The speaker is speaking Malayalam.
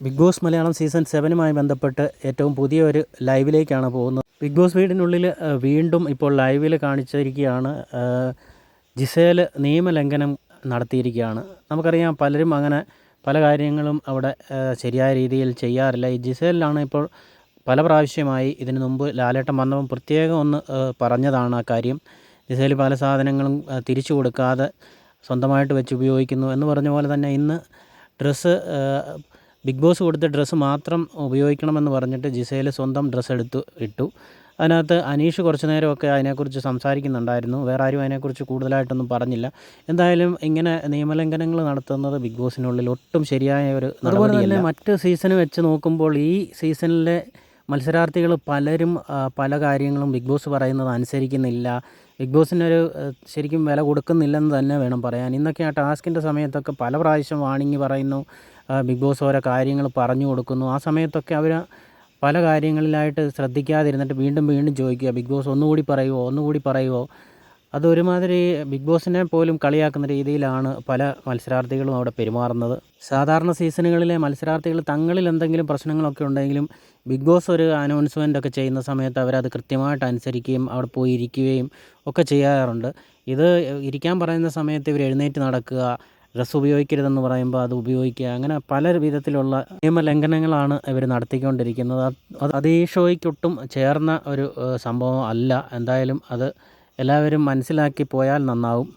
ബിഗ് ബോസ് മലയാളം സീസൺ സെവനുമായി ബന്ധപ്പെട്ട് ഏറ്റവും പുതിയ ഒരു ലൈവിലേക്കാണ് പോകുന്നത്. ബിഗ് ബോസ് വീടിനുള്ളിൽ വീണ്ടും ഇപ്പോൾ ലൈവിൽ കാണിച്ചിരിക്കുകയാണ് ജിസേൽ നിയമലംഘനം നടത്തിയിരിക്കുകയാണ്. നമുക്കറിയാം പലരും അങ്ങനെ പല കാര്യങ്ങളും അവിടെ ശരിയായ രീതിയിൽ ചെയ്യാറില്ല. ഈ ജിസേലിലാണ് ഇപ്പോൾ പല പ്രാവശ്യമായി ഇതിനു മുമ്പ് ലാലേട്ടൻ വന്നപ്പം പ്രത്യേകം ഒന്ന് പറഞ്ഞതാണ് ആ കാര്യം. ജിസേൽ പല സാധനങ്ങളും തിരിച്ചു കൊടുക്കാതെ സ്വന്തമായിട്ട് വെച്ച് ഉപയോഗിക്കുന്നു എന്ന് പറഞ്ഞ പോലെ തന്നെ ഇന്ന് ഡ്രസ്സ് ബിഗ് ബോസ് കൊടുത്ത ഡ്രസ്സ് മാത്രം ഉപയോഗിക്കണമെന്ന് പറഞ്ഞിട്ട് ജിസയിൽ സ്വന്തം ഡ്രസ്സ് എടുത്തു ഇട്ടു. അതിനകത്ത് അനീഷ് കുറച്ച് നേരമൊക്കെ അതിനെക്കുറിച്ച് സംസാരിക്കുന്നുണ്ടായിരുന്നു. വേറെ ആരും അതിനെക്കുറിച്ച് കൂടുതലായിട്ടൊന്നും പറഞ്ഞില്ല. എന്തായാലും ഇങ്ങനെ നിയമലംഘനങ്ങൾ നടത്തുന്നത് ബിഗ് ബോസിനുള്ളിൽ ഒട്ടും ശരിയായ ഒരു അതുപോലെ തന്നെ മറ്റ് സീസൺ വെച്ച് നോക്കുമ്പോൾ ഈ സീസണിലെ മത്സരാർത്ഥികൾ പലരും പല കാര്യങ്ങളും ബിഗ് ബോസ് പറയുന്നത് അനുസരിക്കുന്നില്ല. ബിഗ് ബോസിനൊരു ശരിക്കും വില കൊടുക്കുന്നില്ലെന്ന് തന്നെ വേണം പറയാൻ. ഇന്നൊക്കെ ആ ടാസ്കിന്റെ സമയത്തൊക്കെ പല പ്രാവശ്യം വാണിങ്ങി പറയുന്നു ബിഗ് ബോസ് ഓരോ കാര്യങ്ങൾ പറഞ്ഞു കൊടുക്കുന്നു. ആ സമയത്തൊക്കെ അവർ പല കാര്യങ്ങളിലായിട്ട് ശ്രദ്ധിക്കാതിരുന്നിട്ട് വീണ്ടും വീണ്ടും ചോദിക്കുക ബിഗ് ബോസ് ഒന്നുകൂടി പറയുമോ ഒന്നുകൂടി പറയുമോ അതൊരുമാതിരി ബിഗ് ബോസിനെ പോലും കളിയാക്കുന്ന രീതിയിലാണ് പല മത്സരാർത്ഥികളും അവിടെ പെരുമാറുന്നത്. സാധാരണ സീസണുകളിലെ മത്സരാർത്ഥികൾ തങ്ങളിൽ എന്തെങ്കിലും പ്രശ്നങ്ങളൊക്കെ ഉണ്ടെങ്കിലും ബിഗ് ബോസ് ഒരു അനൗൺസ്മെന്റ് ഒക്കെ ചെയ്യുന്ന സമയത്ത് അവരത് കൃത്യമായിട്ട് അനുസരിക്കുകയും അവിടെ പോയി ഇരിക്കുകയും ഒക്കെ ചെയ്യാറുണ്ട്. ഇത് ഇരിക്കാൻ പറയുന്ന സമയത്ത് ഇവർ എഴുന്നേറ്റ് നടക്കുക ഡ്രസ്സ് ഉപയോഗിക്കരുതെന്ന് പറയുമ്പോൾ അത് ഉപയോഗിക്കുക അങ്ങനെ പല വിധത്തിലുള്ള നിയമലംഘനങ്ങളാണ് ഇവർ നടത്തിക്കൊണ്ടിരിക്കുന്നത്. അത് അത് അത് ഷോയ്ക്കൊട്ടും ചേർന്ന ഒരു സംഭവം അല്ല. എന്തായാലും അത് എല്ലാവരും മനസ്സിലാക്കി പോയാൽ നന്നാവും.